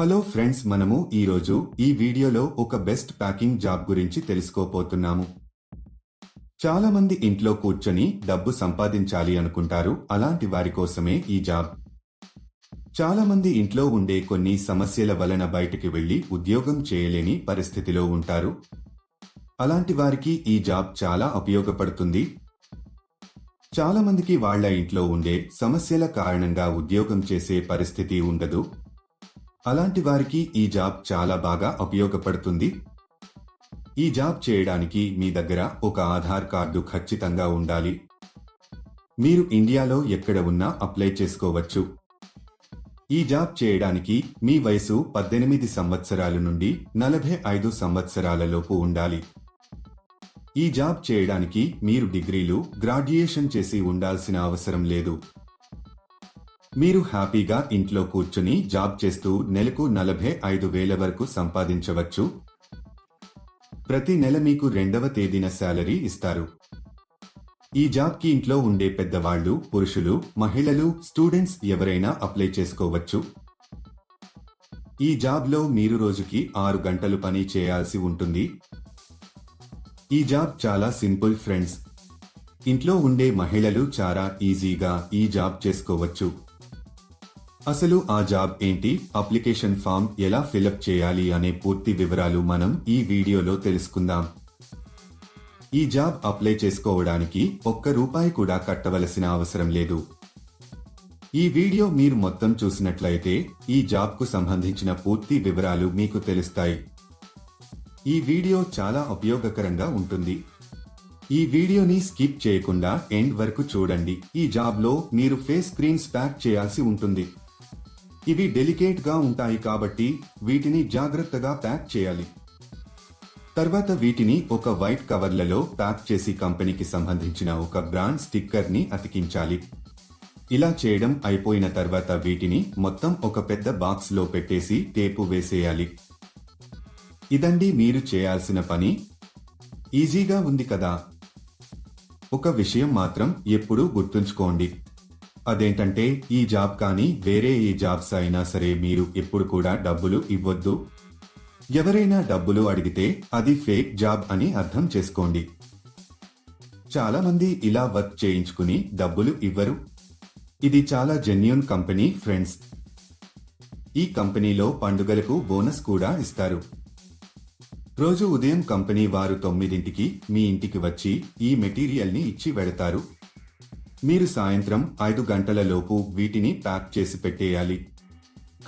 Hello friends మనము ఈరోజు ఈ వీడియోలో ఒక బెస్ట్ ప్యాకింగ్ జాబ్ గురించి తెలుసుకోపోతున్నాము చాలా మంది ఇంట్లో కూర్చొని డబ్బు సంపాదించాలి అనుకుంటారు అలాంటి వారి కోసమే ఈ జాబ్. చాలా మంది ఇంట్లో ఉండే కొన్ని సమస్యల వలన బయటికి వెళ్ళి ఉద్యోగం చేయలేని పరిస్థితిలో ఉంటారు. అలాంటి వారికి ఈ జాబ్ చాలా ఉపయోగపడుతుంది. చాలా మందికి వాళ్ళ ఇంట్లో ఉండే సమస్యల కారణంగా ఉద్యోగం చేసే పరిస్థితి ఉండదు. అలాంటి వారికి ఈ జాబ్ చాలా బాగా ఉపయోగపడుతుంది. ఈ జాబ్ చేయడానికి మీ దగ్గర ఒక ఆధార్ కార్డు ఖచ్చితంగా ఉండాలి. మీరు ఇండియాలో ఎక్కడ ఉన్నా అప్లై చేసుకోవచ్చు. ఈ జాబ్ చేయడానికి మీ వయసు పద్దెనిమిది సంవత్సరాల నుండి నలభై ఐదు సంవత్సరాలలోపు ఉండాలి. ఈ జాబ్ చేయడానికి మీరు డిగ్రీలు గ్రాడ్యుయేషన్ చేసి ఉండాల్సిన అవసరం లేదు. మీరు హ్యాపీగా ఇంట్లో కూర్చుని జాబ్ చేస్తూ నెలకు నలభై ఐదు వేల వరకు సంపాదించవచ్చు. ప్రతి నెల మీకు రెండవ తేదీన శాలరీ ఇస్తారు. ఈ జాబ్కి ఇంట్లో ఉండే పెద్దవాళ్ళు పురుషులు మహిళలు స్టూడెంట్స్ ఎవరైనా అప్లై చేసుకోవచ్చు. ఈ జాబ్లో మీరు రోజుకి ఆరు గంటలు పని చేయాల్సి ఉంటుంది. ఈ జాబ్ చాలా సింపుల్ ఫ్రెండ్స్. ఇంట్లో ఉండే మహిళలు చాలా ఈజీగా ఈ జాబ్ చేసుకోవచ్చు. అసలు ఆ జాబ్ ఏంటి? అప్లికేషన్ ఫామ్ ఎలా ఫిలప్ చేయాలి అనే పూర్తి వివరాలు మనం ఈ వీడియోలో తెలుసుకుందాం. ఈ జాబ్ అప్లై చేసుకోవడానికి ఒక్క రూపాయి కూడా కట్టవలసిన అవసరం లేదు. ఈ వీడియో మీరు మొత్తం చూసినట్లయితే ఈ జాబ్కు సంబంధించిన పూర్తి వివరాలు మీకు తెలుస్తాయి. ఈ వీడియో చాలా ఉపయోగకరంగా ఉంటుంది. ఈ వీడియోని స్కిప్ చేయకుండా ఎండ్ వరకు చూడండి. ఈ జాబ్లో మీరు ఫేస్ స్క్రీన్స్ ప్యాక్ చేయాల్సి ఉంటుంది. ఇవి డెలికేట్గా ఉంటాయి కాబట్టి వీటిని జాగ్రత్తగా ప్యాక్ చేయాలి. తర్వాత వీటిని ఒక వైట్ కవర్లలో ప్యాక్ చేసి కంపెనీకి సంబంధించిన ఒక బ్రాండ్ స్టిక్కర్ని అతికించాలి. ఇలా చేయడం అయిపోయిన తర్వాత వీటిని మొత్తం ఒక పెద్ద బాక్స్లో పెట్టేసి టేపు వేసేయాలి. ఇదండి మీరు చేయాల్సిన పని. ఈజీగా ఉంది కదా. ఒక విషయం మాత్రం ఎప్పుడూ గుర్తుంచుకోండి. అదేంటంటే ఈ జాబ్ కానీ వేరే ఏ జాబ్స్ అయినా సరే మీరు ఎప్పుడు కూడా డబ్బులు ఇవ్వద్దు. ఎవరైనా డబ్బులు అడిగితే అది ఫేక్ జాబ్ అని అర్థం చేసుకోండి. చాలా మంది ఇలా వర్క్ చేయించుకుని డబ్బులు ఇవ్వరు. ఇది చాలా జెన్యున్ కంపెనీ ఫ్రెండ్స్. ఈ కంపెనీలో పండుగలకు బోనస్ కూడా ఇస్తారు. రోజు ఉదయం కంపెనీ వారు తొమ్మిదింటికి మీ ఇంటికి వచ్చి ఈ మెటీరియల్ని ఇచ్చి వెడతారు మీరు సాయంత్రం ఐదు గంటలలోపు వీటిని ప్యాక్ చేసి పెట్టేయాలి.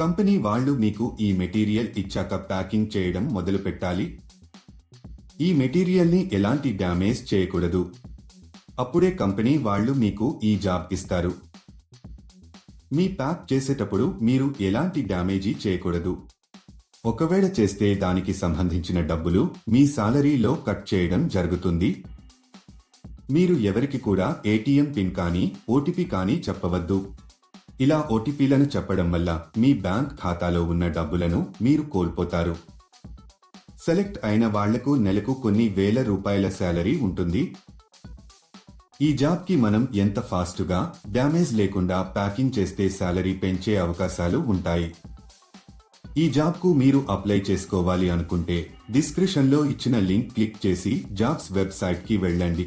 కంపెనీ వాళ్ళు మీకు ఈ మెటీరియల్ ఇచ్చాక ప్యాకింగ్ చేయడం మొదలు పెట్టాలి. ఈ మెటీరియల్ని ఎలాంటి డ్యామేజ్ చేయకూడదు. అప్పుడే కంపెనీ వాళ్ళు మీకు ఈ జాబ్ ఇస్తారు. మీ ప్యాక్ చేసేటప్పుడు మీరు ఎలాంటి డ్యామేజీ చేయకూడదు. ఒకవేళ చేస్తే దానికి సంబంధించిన డబ్బులు మీ సాలరీలో కట్ చేయడం జరుగుతుంది. మీరు ఎవరికి కూడా ఏటీఎం పిన్ కానీ ఓటీపీ కానీ చెప్పవద్దు. ఇలా ఓటీపీలను చెప్పడం వల్ల మీ బ్యాంక్ ఖాతాలో ఉన్న డబ్బులను మీరు కోల్పోతారు. సెలెక్ట్ అయిన వాళ్ళకు నెలకు కొన్ని వేల రూపాయల శాలరీ ఉంటుంది. ఈ జాబ్కి మనం ఎంత ఫాస్ట్గా డ్యామేజ్ లేకుండా ప్యాకింగ్ చేస్తే శాలరీ పెంచే అవకాశాలు ఉంటాయి. ఈ జాబ్కు మీరు అప్లై చేసుకోవాలి అనుకుంటే డిస్క్రిప్షన్లో ఇచ్చిన లింక్ క్లిక్ చేసి జాబ్స్ వెబ్సైట్కి వెళ్ళండి.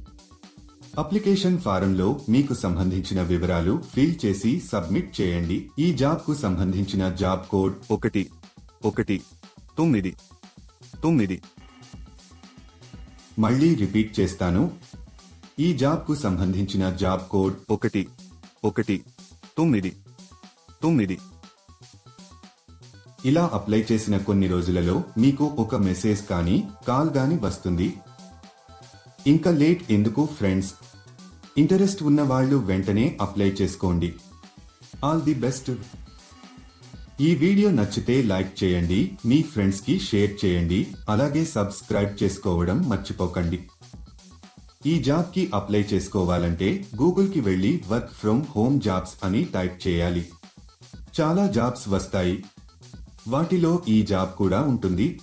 అప్లికేషన్ ఫారంలో మీకు సంబంధించిన వివరాలు ఫిల్ చేసి సబ్మిట్ చేయండి. ఈ జాబ్కు సంబంధించిన జాబ్ కోడ్ ఒకటి ఒకటి తొమ్మిది తొమ్మిది. మళ్ళీ రిపీట్ చేస్తాను. ఈ జాబ్కు సంబంధించిన జాబ్ కోడ్ ఒకటి ఒకటి తొమ్మిది తొమ్మిది. ఇలా అప్లై చేసిన కొన్ని రోజులలో మీకు ఒక మెసేజ్ కానీ కాల్ గాని వస్తుంది. ఇంకా లేట్ ఎందుకు ఫ్రెండ్స్? ఇంటరెస్ట్ ఉన్న వాళ్ళు వెంటనే అప్లై చేసుకోండి. ఆల్ ది బెస్ట్ ఈ వీడియో నచ్చితే లైక్ చేయండి మీ ఫ్రెండ్స్కి షేర్ చేయండి అలాగే సబ్స్క్రైబ్ చేసుకోవడం మర్చిపోకండి. ఈ జాబ్కి అప్లై చేసుకోవాలంటే గూగుల్కి వెళ్ళి వర్క్ ఫ్రమ్ హోమ్ జాబ్స్ అని టైప్ చేయాలి. చాలా జాబ్స్ వస్తాయి. వాటిలో ఈ జాబ్ కూడా ఉంటుంది.